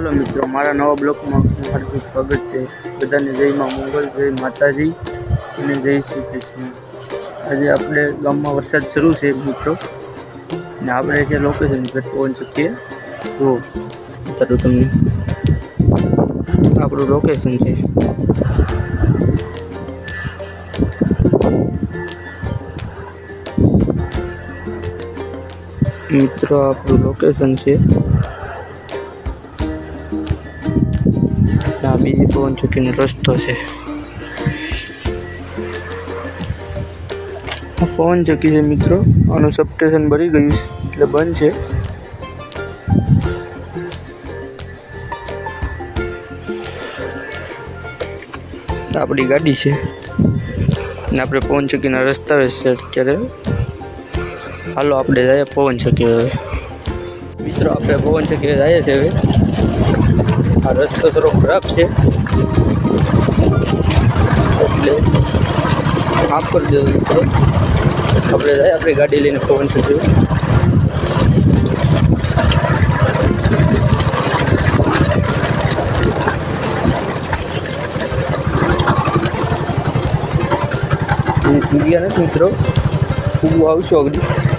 હાલો મિત્રો, મારા નવા આપનું હાર્દિક સ્વાગત છે. બધાને જયમાં મંગલ, જય માતાજી અને જય શ્રી કૃષ્ણ. આજે આપણે ગામમાં વરસાદ શરૂ છે મિત્રો. ને આપણે જે લોકેશન પર પહોંચી શકીએ. તો બતાડું તમને આપણું લોકેશન છે. મિત્રો, આપણું લોકેશન છે ત્યાં બીજી પવન ચક્કીનો રસ્તો છે. આ પવન ચક્કી છે મિત્રો, આનું સબસ્ટેશન ભરી ગયું છે, એટલે બંધ છે. આ આપણી ગાડી છે. ને આપણે પવન ચક્કીના રસ્તા છે અત્યારે. હાલો, આપણે જઈએ પવન ચક્કી હવે. મિત્રો, આપણે પવન ચક્કી જઈએ છે હવે. આ રસ્તો થોડો ખરાબ છે એટલે માફ કરી દેવું મિત્રો આપણે જાય આપણી ગાડી લઈને પવન ચક્કી ગયા નથી મિત્રો ઊભું આવશું આગળ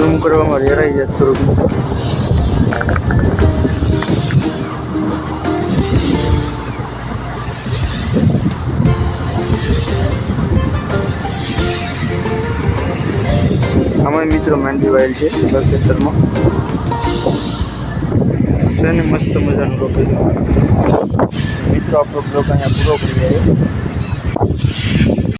ઝૂમ કરવામાં રેરાઈ જાય થોડુંક. આમાં મિત્રો માંડવી વાયલ છે ખેતરમાં. છે ને મસ્ત મજાનું રોકેલું મિત્રો, આપણો બ્લોગ અહીંયા પૂરો કરી જાય